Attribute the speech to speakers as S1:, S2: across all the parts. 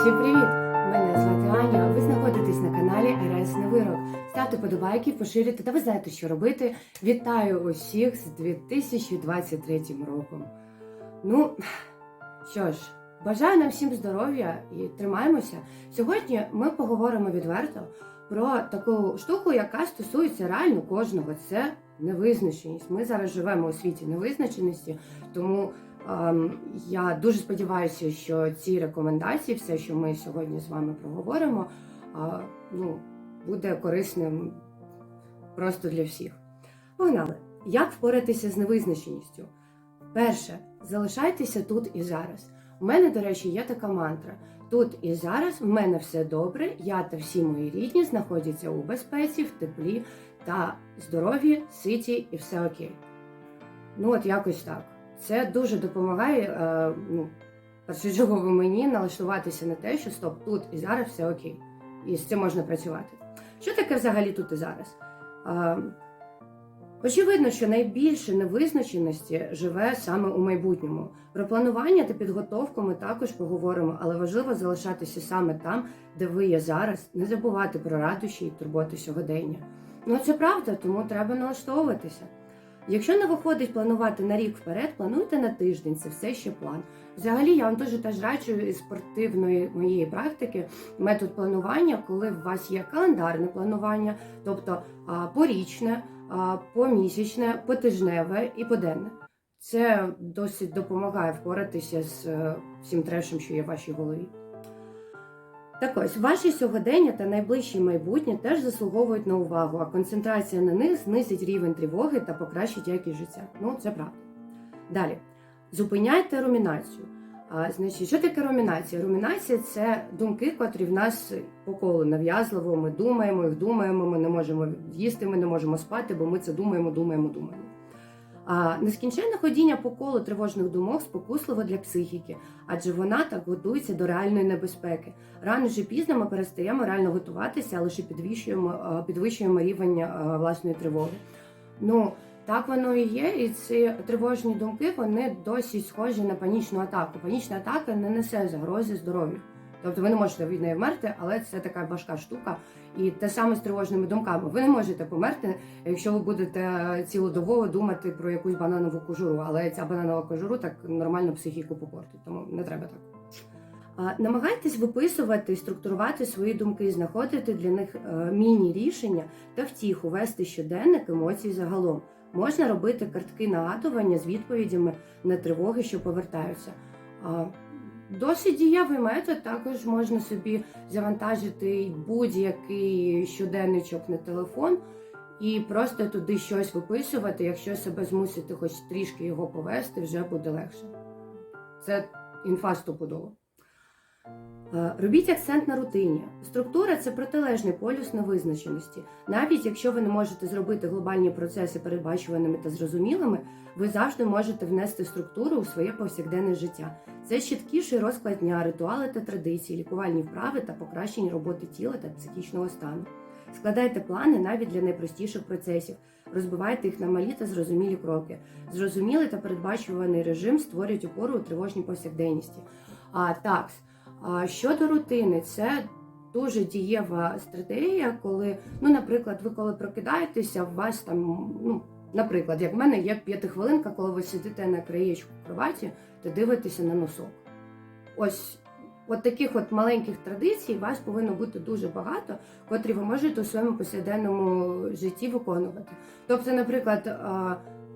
S1: Всім привіт! Мене звати Аня. Ви знаходитесь на каналі РС Невирок. Ставте подобайки, поширюйте та ви знаєте, що робити. Вітаю усіх з 2023 роком. Ну що ж, бажаю нам всім здоров'я і тримаємося. Сьогодні ми поговоримо відверто про таку штуку, яка стосується реально кожного. Це невизначеність. Ми зараз живемо у світі невизначеності, тому. Ем, Я дуже сподіваюся, що ці рекомендації, все, що ми сьогодні з вами проговоримо, ну, буде корисним просто для всіх. Погнали! Як впоратися з невизначеністю? Перше, залишайтеся тут і зараз. У мене, до речі, є така мантра: тут і зараз в мене все добре, я та всі мої рідні знаходяться у безпеці, в теплі та здоров'ї, ситі і все окей. Ну, от якось так. Це дуже допомагає, е, ну, першочергово мені налаштуватися на те, що стоп, тут і зараз все окей. І з цим можна працювати. Що таке взагалі тут і зараз? Е, очевидно, що найбільше невизначеності живе саме у майбутньому. Про планування та підготовку ми також поговоримо, але важливо залишатися саме там, де ви є зараз, не забувати про радощі і турботи сьогодення. Ну це правда, тому треба налаштовуватися. Якщо не виходить планувати на рік вперед, плануйте на тиждень, це все ще план. Взагалі, я вам дуже теж раджу із спортивної моєї практики метод планування, коли у вас є календарне планування, тобто порічне, помісячне, потижневе і поденне. Це досить допомагає впоратися з е, всім трешем, що є в вашій голові. Так ось, ваші сьогодення та найближче майбутнє теж заслуговують на увагу, а концентрація на них знизить рівень тривоги та покращить якість життя. Ну, це правда. Далі. Зупиняйте румінацію. А, значить, що таке румінація? Румінація це думки, котрі в нас по колу нав'язливо. Ми думаємо, їх думаємо, ми не можемо їсти, ми не можемо спати, бо ми це думаємо, думаємо, думаємо. Нескінченне ходіння по колу тривожних думок спокусливо для психіки, адже вона так готується до реальної небезпеки. Рано чи пізно ми перестаємо реально готуватися, а лише підвищуємо, підвищуємо рівень власної тривоги. Ну так воно і є, і ці тривожні думки вони досі схожі на панічну атаку. Панічна атака не несе загрози здоров'ю. Тобто ви не можете від неї вмерти, але це така важка штука. І те саме з тривожними думками. Ви не можете померти, якщо ви будете цілодобово думати про якусь бананову кожуру, але ця бананова кожуру так нормально психіку попортить, тому не треба так. Намагайтесь виписувати і структурувати свої думки, знаходити для них е, міні-рішення та втіху, вести щоденник емоцій загалом. Можна робити картки нагадування з відповідями на тривоги, що повертаються. Досить дієвий метод, також можна собі завантажити будь-який щоденничок на телефон і просто туди щось виписувати. Якщо себе змусити хоч трішки його повести, вже буде легше. Це інфа стопудово. Е, Робіть акцент на рутині. Структура це протилежний полюс невизначеності. Навіть якщо ви не можете зробити глобальні процеси передбачуваними та зрозумілими, ви завжди можете внести структуру у своє повсякденне життя. Це чіткіший розклад дня, ритуали та традиції, лікувальні вправи та покращення роботи тіла та психічного стану. Складайте плани навіть для найпростіших процесів, розбивайте їх на малі та зрозумілі кроки. Зрозумілий та передбачуваний режим створюють опору у тривожній повсякденності. А такс. Щодо рутини, це дуже дієва стратегія, коли, ну, наприклад, ви коли прокидаєтеся, у вас там, ну, наприклад, як в мене є п'ятихвилинка, коли ви сидите на краєчку кроваті та дивитеся на носок. Ось от таких от маленьких традицій у вас повинно бути дуже багато, котрі ви можете у своєму повсякденному житті виконувати. Тобто, наприклад,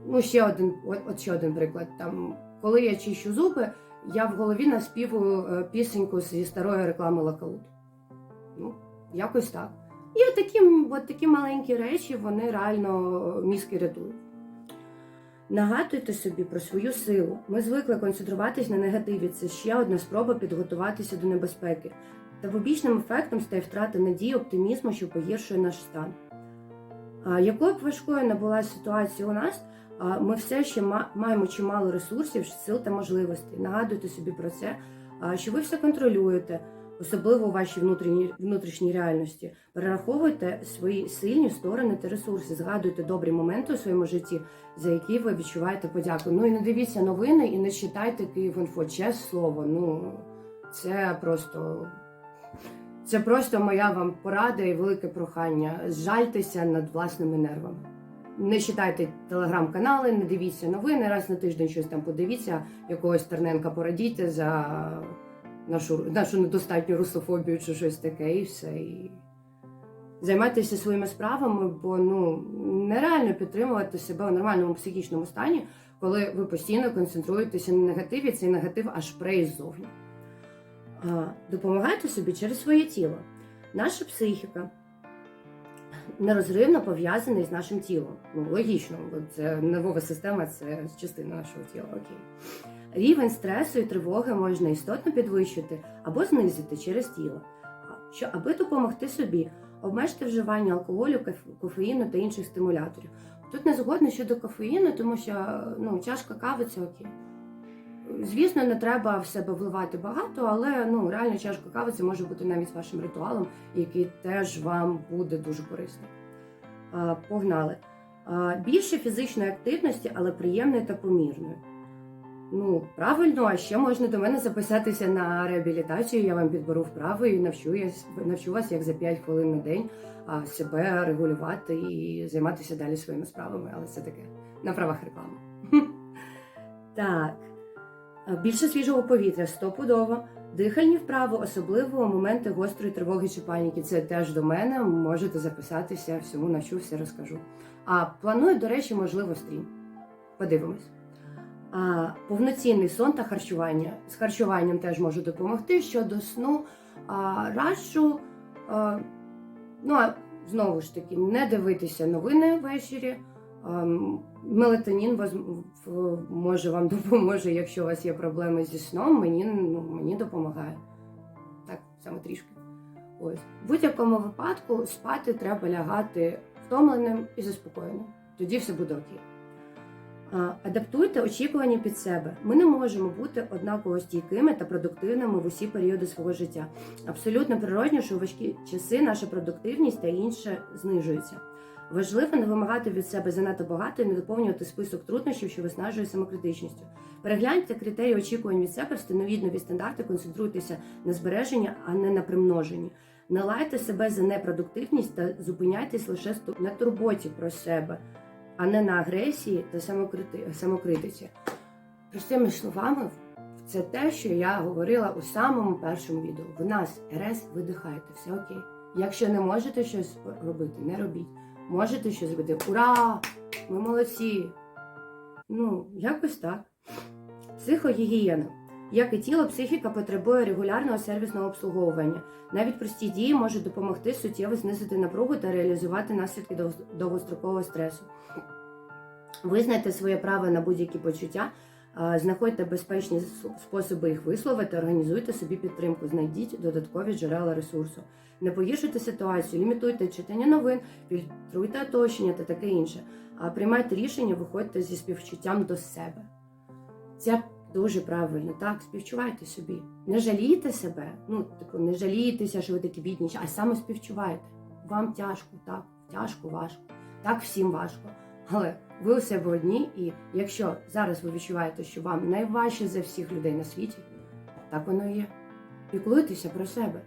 S1: ну ще один, от ще один приклад. Там, коли я чищу зуби, я в голові наспівую е, пісеньку зі старої реклами Лакалут. Ну, якось так. І от такі, от такі маленькі речі, вони реально мізки рятують. Нагадуйте собі про свою силу. Ми звикли концентруватись на негативі. Це ще одна спроба підготуватися до небезпеки. Та побічним ефектом стає втрата надії, оптимізму, що погіршує наш стан. Якою б важкою не була ситуація у нас, ми все ще ма- маємо чимало ресурсів, сил та можливостей. Нагадуйте собі про це, що ви все контролюєте, особливо у вашій внутрішній, реальності. Перераховуйте свої сильні сторони та ресурси, згадуйте добрі моменти у своєму житті, за які ви відчуваєте подяку. Ну і не дивіться новини і не читайте Київінфо, чесне слово. Ну Це просто. Це просто моя вам порада і велике прохання. Зжальтеся над власними нервами. Не читайте телеграм-канали, не дивіться новини, раз на тиждень щось там подивіться, якогось Терненка порадійте за нашу, нашу недостатню русофобію чи щось таке, і все. І... Займайтеся своїми справами, бо ну нереально підтримувати себе у нормальному психічному стані, коли ви постійно концентруєтеся на негативі, цей негатив аж пре ззовні. Допомагайте собі через своє тіло. Наша психіка нерозривно пов'язана з нашим тілом. Ну, логічно, бо це нервова система, це частина нашого тіла. Окей. Рівень стресу і тривоги можна істотно підвищити або знизити через тіло. Що, аби допомогти собі, обмежте вживання алкоголю, кофеїну та інших стимуляторів. Тут не згодна щодо кофеїну, тому що ну, чашка кави це окей. Звісно, не треба в себе вливати багато, але ну реально чашка кави це може бути навіть вашим ритуалом, який теж вам буде дуже корисний. А, Погнали. Більше фізичної активності, але приємної та помірної. Ну, правильно, а ще можна до мене записатися на реабілітацію. Я вам підберу вправи і навчу, я, навчу вас, як за 5 хвилин на день себе регулювати і займатися далі своїми справами, але це таке на правах реклами. Так. Більше свіжого повітря стопудово. Дихальні вправи, особливо моменти гострої тривоги чи паніки. Це теж до мене. Можете записатися, всьому навчу, все розкажу. А планую, до речі, можливо, стрім. Подивимось. А, повноцінний сон та харчування. З харчуванням теж можу допомогти. Щодо сну, а, раджу, а, ну а знову ж таки, не дивитися новини ввечері. Ем, Мелатонін може вам допоможе, якщо у вас є проблеми зі сном, мені, ну, мені допомагає. Так, саме трішки. Ось. В будь-якому випадку спати треба лягати втомленим і заспокоєним. Тоді все буде окей. Адаптуйте очікування під себе. Ми не можемо бути однаково стійкими та продуктивними в усі періоди свого життя. Абсолютно природньо, що у важкі часи наша продуктивність та інше знижується. Важливо не вимагати від себе занадто багато і не доповнювати список труднощів, що виснажує самокритичністю. Перегляньте критерії очікувань від себе, встановіть нові стандарти, концентруйтеся на збереженні, а не на примноженні. Не лайте себе за непродуктивність та зупиняйтесь лише на турботі про себе, а не на агресії та самокрити... самокритиці. Простими словами, це те, що я говорила у самому першому відео. В нас РС видихайте, все окей. Якщо не можете щось робити, не робіть. Можете щось зробити. Ура! Ми молодці! Ну, якось так. Психогігієна. Як і тіло, психіка потребує регулярного сервісного обслуговування. Навіть прості дії можуть допомогти суттєво знизити напругу та реалізувати наслідки довгострокового стресу. Визнайте своє право на будь-які почуття, знаходьте безпечні способи їх висловити, організуйте собі підтримку, знайдіть додаткові джерела ресурсу. Не погіршуйте ситуацію, лімітуйте читання новин, фільтруйте оточення та таке інше. А приймайте рішення, виходьте зі співчуттям до себе. Це дуже правильно, так, співчувайте собі. Не жалійте себе, ну, типу, не жалійтеся, що ви такі бідні, а саме співчувайте. Вам тяжко, так, тяжко, важко. Так всім важко. Але ви у себе одні, і якщо зараз ви відчуваєте, що вам найважче за всіх людей на світі, так воно і є. Піклуйтеся про себе.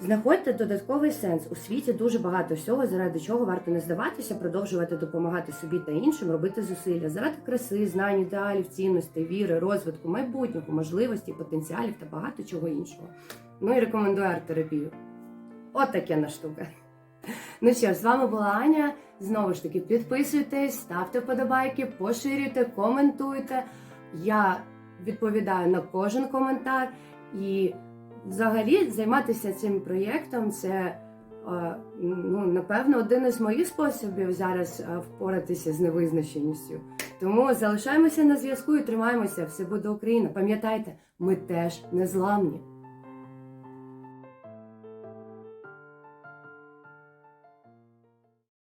S1: Знаходьте додатковий сенс. У світі дуже багато всього, заради чого варто не здаватися, продовжувати допомагати собі та іншим, робити зусилля заради краси, знань, ідеалів, цінностей, віри, розвитку, майбутнього, можливостей, потенціалів та багато чого іншого. Ну і рекомендую арт-терапію. От таке на штука. Ну що з вами була Аня. Знову ж таки, підписуйтесь, ставте вподобайки, поширюйте, коментуйте. Я відповідаю на кожен коментар. І взагалі займатися цим проєктом це е, ну, напевно один із моїх способів зараз е, впоратися з невизначеністю. Тому залишаємося на зв'язку і тримаємося. Все буде Україна. Пам'ятайте, ми теж незламні.